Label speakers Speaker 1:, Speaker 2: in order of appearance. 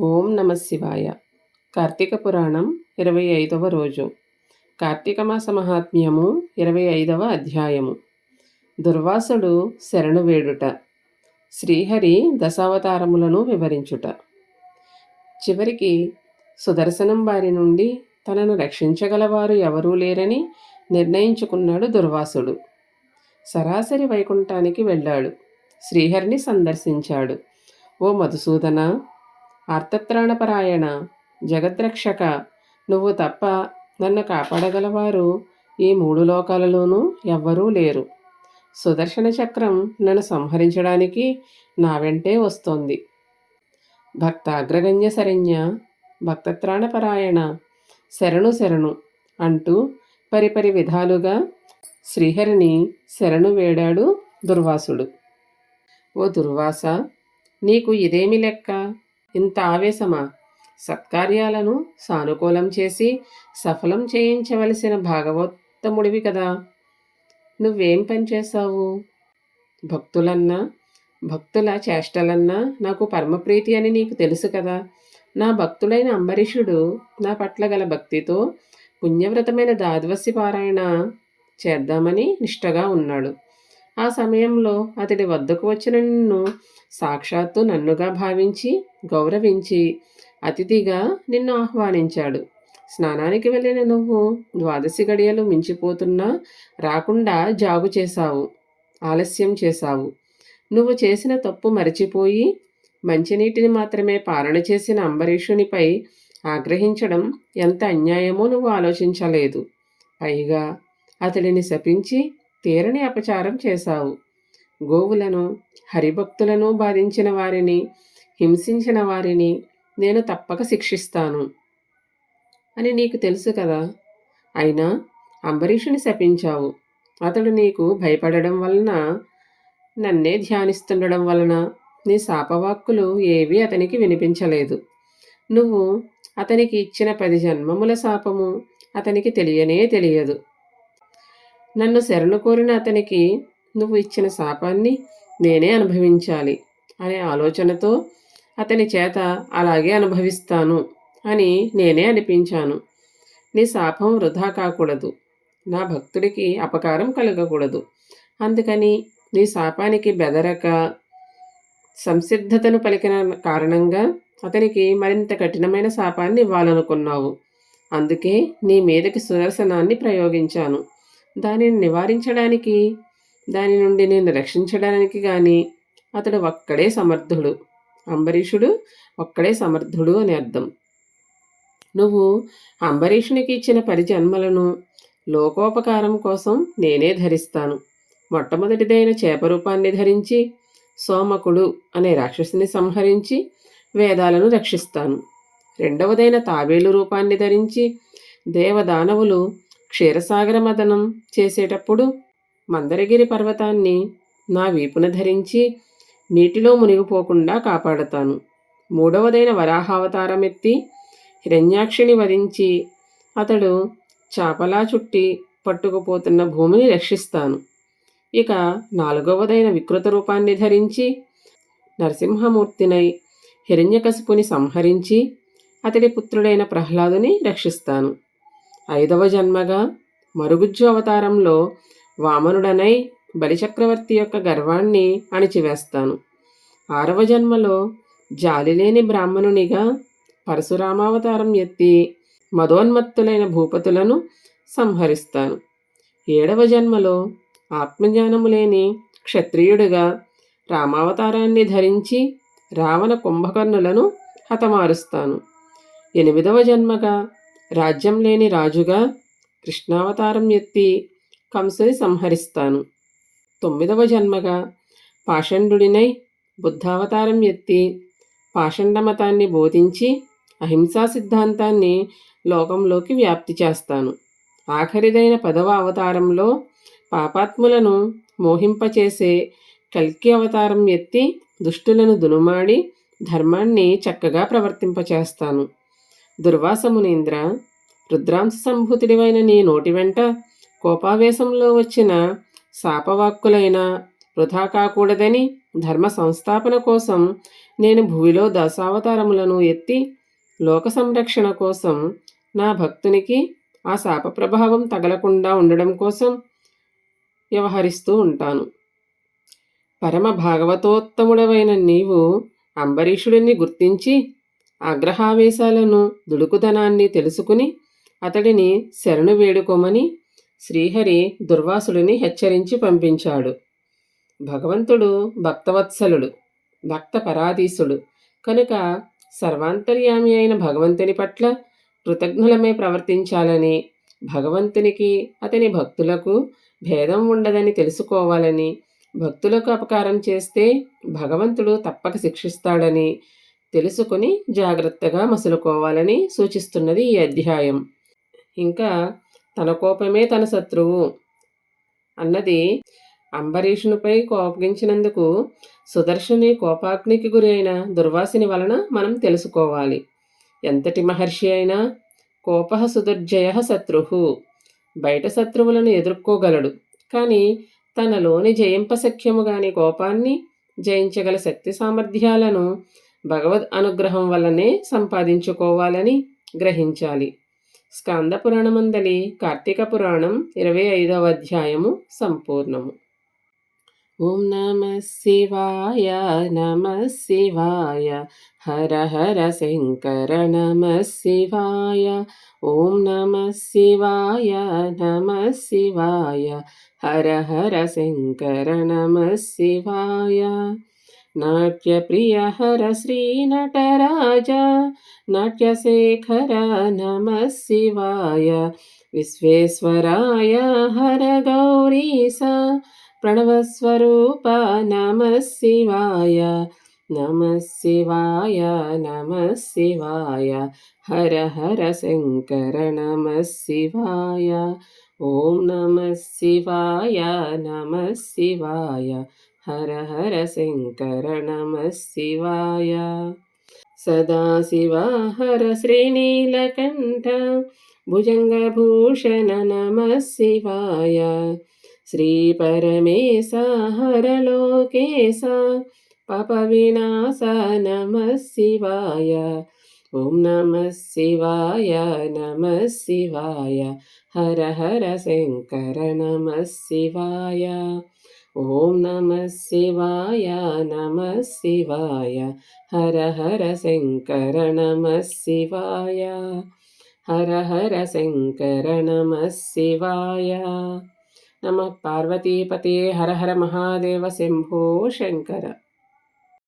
Speaker 1: ఓం నమ శివాయ. కార్తీక పురాణం ఇరవై ఐదవ రోజు. కార్తీక మాస మహాత్మ్యము ఇరవై ఐదవ అధ్యాయము. దుర్వాసుడు శరణు వేడుట. శ్రీహరి దశావతారములను వివరించుట. చివరికి సుదర్శనం వారి నుండి తనను రక్షించగలవారు ఎవరూ లేరని నిర్ణయించుకున్నాడు దుర్వాసుడు. సరాసరి వైకుంఠానికి వెళ్ళాడు. శ్రీహరిని సందర్శించాడు. ఓ మధుసూదన అర్థత్రాణపరాయణ జగద్రక్షక. నువ్వు తప్ప నన్ను కాపాడగలవారు ఈ మూడు లోకాలలోనూ ఎవ్వరూ లేరు. సుదర్శన చక్రం నన్ను సంహరించడానికి నా వెంటే వస్తోంది. భక్తాగ్రగణ్య శరణ్య భక్తత్రాణపరాయణ శరణు శరణు అంటూ పరిపరి విధాలుగా శ్రీహరిని శరణు వేడాడు దుర్వాసుడు. ఓ దుర్వాస నీకు ఇదేమి లెక్క? ఇంత ఆవేశమా? సత్కార్యాలను సానుకూలం చేసి సఫలం చేయించవలసిన భాగవోత్తముడివి కదా. నువ్వేం పనిచేశావు భక్తులన్నా భక్తుల చేష్టలన్నా నాకు పరమప్రీతి అని నీకు తెలుసు కదా. నా భక్తుడైన అంబరీషుడు నా పట్ల గల భక్తితో పుణ్యవ్రతమైన దాద్వసి పారాయణ చేద్దామని నిష్టగా ఉన్నాడు. ఆ సమయంలో అతడి వద్దకు వచ్చిన నిన్ను సాక్షాత్తు నన్నుగా భావించి గౌరవించి అతిథిగా నిన్ను ఆహ్వానించాడు. స్నానానికి వెళ్ళిన నువ్వు ద్వాదశి గడియలు మించిపోతున్నా రాకుండా జాగు చేశావు ఆలస్యం చేశావు. నువ్వు చేసిన తప్పు మరచిపోయి మంచినీటిని మాత్రమే పాలన చేసిన అంబరీషునిపై ఆగ్రహించడం ఎంత అన్యాయమో నువ్వు ఆలోచించలేదు. పైగా అతడిని శపించి తీరని అపచారం చేశావు. గోవులను హరిభక్తులను బాధించిన వారిని హింసించిన వారిని నేను తప్పక శిక్షిస్తాను. అని నీకు తెలుసు కదా. అయినా అంబరీషుని శపించావు. అతడు నీకు భయపడడం వలన నన్నే ధ్యానిస్తుండడం వలన నీ శాపవాక్కులు ఏవీ అతనికి వినిపించలేదు. నువ్వు అతనికి ఇచ్చిన పది జన్మముల శాపము అతనికి తెలియనే తెలియదు. నన్ను శరణు కోరిన అతనికి నువ్వు ఇచ్చిన శాపాన్ని నేనే అనుభవించాలి అనే ఆలోచనతో అతని చేత అలాగే అనుభవిస్తాను అని నేనే అనిపించాను. నీ శాపం వృధా కాకూడదు. నా భక్తుడికి అపకారం కలగకూడదు. అందుకని నీ శాపానికి బెదరక సంసిద్ధతను పలికిన కారణంగా అతనికి మరింత కఠినమైన శాపాన్ని ఇవ్వాలనుకున్నావు. అందుకే నీ మీదకి సుదర్శనాన్ని ప్రయోగించాను. దానిని నివారించడానికి దాని నుండి నేను రక్షించడానికి కానీ అతడు ఒక్కడే సమర్థుడు. అంబరీషుడు ఒక్కడే సమర్థుడు అని అర్థం. నువ్వు అంబరీషునికి ఇచ్చిన పది జన్మలను లోకోపకారం కోసం నేనే ధరిస్తాను. మొట్టమొదటిదైన చేప రూపాన్ని ధరించి సోమకుడు అనే రాక్షసుని సంహరించి వేదాలను రక్షిస్తాను. రెండవదైన తాబేలు రూపాన్ని ధరించి దేవదానవులు క్షీరసాగర మదనం చేసేటప్పుడు మందరగిరి పర్వతాన్ని నా వీపున ధరించి నీటిలో మునిగిపోకుండా కాపాడతాను. మూడవదైన వరాహావతారం ఎత్తి హిరణ్యాక్షిని వధించి అతడు చాపలా చుట్టి పట్టుకుపోతున్న భూమిని రక్షిస్తాను. ఇక నాలుగవదైన వికృత రూపాన్ని ధరించి నరసింహమూర్తినై హిరణ్యకశిపుని సంహరించి అతడి పుత్రుడైన ప్రహ్లాదుని రక్షిస్తాను. ఐదవ జన్మగా మరుగుజ్జు అవతారంలో వామనుడనై బలిచక్రవర్తి యొక్క గర్వాన్ని అణిచివేస్తాను. ఆరవ జన్మలో జాలిలేని బ్రాహ్మణునిగా పరశురామావతారం ఎత్తి మదోన్మత్తులైన భూపతులను సంహరిస్తాను. ఏడవ జన్మలో ఆత్మజ్ఞానము లేని క్షత్రియుడిగా రామావతారాన్ని ధరించి రావణ కుంభకర్ణులను హతమారుస్తాను. ఎనిమిదవ జన్మగా రాజ్యం లేని రాజుగా కృష్ణావతారం ఎత్తి కంసుని సంహరిస్తాను. తొమ్మిదవ జన్మగా పాషండుడినై బుద్ధావతారం ఎత్తి పాషండమతాన్ని బోధించి అహింసా సిద్ధాంతాన్ని లోకంలోకి వ్యాప్తి చేస్తాను. ఆఖరిదైన పదవ అవతారంలో పాపాత్ములను మోహింపచేసే కల్కి అవతారం ఎత్తి దుష్టులను దునుమాడి ధర్మాన్ని చక్కగా ప్రవర్తింపచేస్తాను. దుర్వాసమునీంద్ర రుద్రాంశ సంభూతుడివైన నీ నోటి వెంట కోపావేశంలో వచ్చిన శాపవాక్కులైన వృధా కాకూడదని ధర్మ సంస్థాపన కోసం నేను భూమిలో దశావతారములను ఎత్తి లోక సంరక్షణ కోసం నా భక్తునికి ఆ శాప ప్రభావం తగలకుండా ఉండడం కోసం వ్యవహరిస్తూ ఉంటాను. పరమ భాగవతోత్తముడవైన నీవు అంబరీషుడిని గుర్తించి ఆగ్రహావేశాలను దుడుకుదనాన్ని తెలుసుకుని అతడిని శరణు వేడుకోమని శ్రీహరి దుర్వాసుడిని హెచ్చరించి పంపించాడు. భగవంతుడు భక్తవత్సలుడు భక్త పరాధీసుడు కనుక సర్వాంతర్యామి అయిన భగవంతుని పట్ల కృతజ్ఞులమే ప్రవర్తించాలని భగవంతునికి అతని భక్తులకు భేదం ఉండదని తెలుసుకోవాలని భక్తులకు అపకారం చేస్తే భగవంతుడు తప్పక శిక్షిస్తాడని తెలుసుకుని జాగ్రత్తగా మసులుకోవాలని సూచిస్తున్నది ఈ అధ్యాయం. ఇంకా తన కోపమే తన శత్రువు అన్నది అంబరీషునిపై కోపగించినందుకు సుదర్శని కోపాగ్నికి గురైన దుర్వాసిని వలన మనం తెలుసుకోవాలి. ఎంతటి మహర్షి అయినా కోప సుదుర్జయ శత్రు. బయట శత్రువులను ఎదుర్కోగలడు. కానీ తనలోని జయింపశక్యము గాని కోపాన్ని జయించగల శక్తి సామర్థ్యాలను భగవద్ అనుగ్రహం వల్లనే సంపాదించుకోవాలని గ్రహించాలి. స్కంద పురాణమందలి కార్తీక పురాణం ఇరవై ఐదవ అధ్యాయము సంపూర్ణము. ఓం నమ శివాయ నమ శివాయ హర హర శంకర నమ శివాయ. ఓం నమ శివాయ నమ శివాయ హర హర శంకర నమ శివాయ. నాట్యప్రియ హర శ్రీనటరాజ నాట్యశేఖర నమ శివాయ విశ్వేశ్వరాయ హర గౌరీస ప్రణవస్వరూప నమ శివాయ నమ శివాయ నమ శివాయ హర హర శంకర నమ శివాయ ఓం నమ శివాయ నమ శివాయ हर हर शङ्कर नम शिवाय। सदा हर श्रीनीलकण्ठ भुजङ्गभूषण नमः शिवाय। श्रीपरमेश हर लोकेश पपविनाश नमः शिवाय। ॐ नमः शिवाय नमः शिवाय। हर हर शङ्कर नमः शिवाय। ఓం నమ శివాయ నమ శివాయ హర హర శంకర నమ శివాయ హర హర శంకర నమ శివాయ. నమ పార్వతీపతే హర హర మహాదేవ శంభో శంకర.